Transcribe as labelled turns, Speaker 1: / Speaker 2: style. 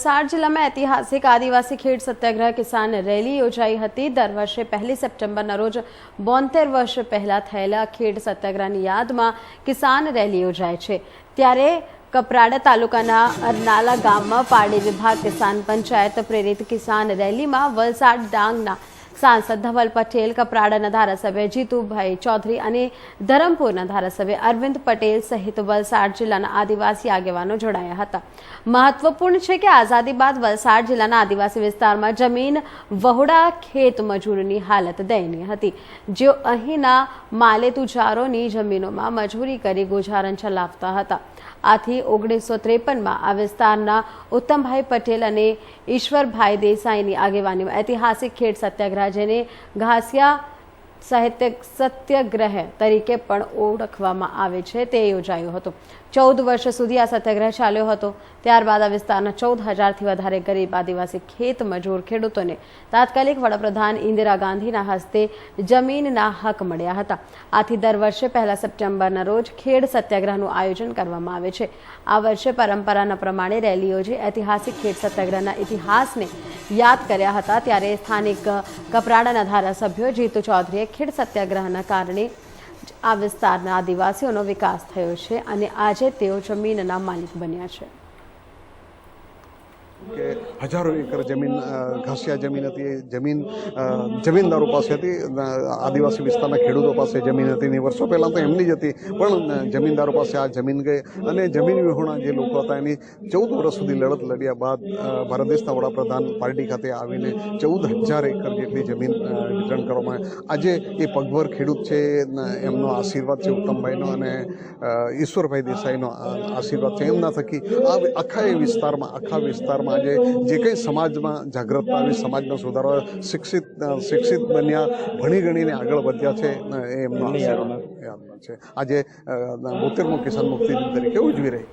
Speaker 1: વલસાડ જિલ્લામાં ઐતિહાસિક આદિવાસી ખેડ સત્યાગ્રહ કિસાન રેલી યોજાઈ હતી. દર વર્ષે પહેલી સપ્ટેમ્બરના રોજ બોતેર વર્ષ પહેલા થયેલા ખેડ સત્યાગ્રહની યાદમાં કિસાન રેલી યોજાય છે. ત્યારે કપરાડા તાલુકાના અરનાલા ગામમાં પાડી વિભાગ કિસાન પંચાયત પ્રેરિત કિસાન રેલીમાં વલસાડ ડાંગના સાંસદ ધવલ પટેલ કપરાડાના ધારાસભ્ય જીતુભાઈ ચૌધરી અને ધરમપુરના ધારાસભ્ય અરવિંદ પટેલ સહિત વલસાડ જિલ્લાના આદિવાસી આગેવાનો જોડાયા હતા. મહત્વપૂર્ણ છે કે આઝાદી બાદ વલસાડ જિલ્લાના આદિવાસી વિસ્તારમાં જમીન, વહોડા, ખેત મજૂરની હાલત દયનીય હતી. જેઓ અહીંના માલેતુજારોની જમીનોમાં મજૂરી કરી ગુજારણ ચલાવતા હતા. આથી ઓગણીસો ત્રેપનમાં આ વિસ્તારના ઉત્તમભાઈ પટેલ અને ઈશ્વરભાઈ દેસાઈની આગેવાનીમાં ઐતિહાસિક ખેડ સત્યાગ્રહ, જેને ઘાસિયા સાહિત્ય સત્યાગ્રહ તરીકે પણ ઓળખવામાં આવે છે, તે યોજાયો હતો. ચૌદ વર્ષ સુધી આ સત્યાગ્રહ ચાલ્યો હતો. ત્યારબાદ આ વિસ્તારના ચૌદ હજારથી વધારે ગરીબ આદિવાસી ખેત મજૂર ખેડૂતોને તાત્કાલિક વડાપ્રધાન ઇન્દિરા ગાંધીના હસ્તે જમીનના હક મળ્યા હતા. આથી દર વર્ષે પહેલા સપ્ટેમ્બરના રોજ ખેડ સત્યાગ્રહનું આયોજન કરવામાં આવે છે. આ વર્ષે પરંપરાના પ્રમાણે રેલી યોજી ઐતિહાસિક ખેડ સત્યાગ્રહના ઇતિહાસને યાદ કર્યા હતા ત્યારે સ્થાનિક કપરાડાના ધારાસભ્યો જીતુ ચૌધરીએ ખેડ સત્યાગ્રહના કારણે આ વિસ્તારના આદિવાસીઓનો વિકાસ થયો છે અને આજે તેઓ જમીનના માલિક બન્યા છે.
Speaker 2: હજારો એકર જમીન ઘાસિયા જમીન હતી જમીન જમીનદારો પાસે હતી આદિવાસી વિસ્તારના ખેડૂતો પાસે જમીન હતી ને વર્ષો પહેલાં તો એમની જ હતી, પણ જમીનદારો પાસે આ જમીન ગઈ અને જમીન વિહોણા જે લોકો હતા એની ચૌદ વર્ષ સુધી લડત લડ્યા બાદ ભારત દેશના વડાપ્રધાન પાર્ટી ખાતે આવીને ચૌદ હજાર એકર જેટલી જમીન વિતરણ કરવામાં. આજે એ પગભર ખેડૂત છે એમનો આશીર્વાદ છે ઉત્તમભાઈનો અને ઈશ્વરભાઈ દેસાઈનો આશીર્વાદ છે એમના થકી આખા એ વિસ્તારમાં, આખા વિસ્તારમાં આજે જે કંઈ સમાજમાં જાગૃતતા આવી સમાજનો સુધારો શિક્ષિત શિક્ષિત બન્યા ભણી ગણીને આગળ વધ્યા છે એ એમનો યાદમાં. છે. આજે બોતેરમો કિસાન મુક્તિ દિન તરીકે ઉજવી રહી.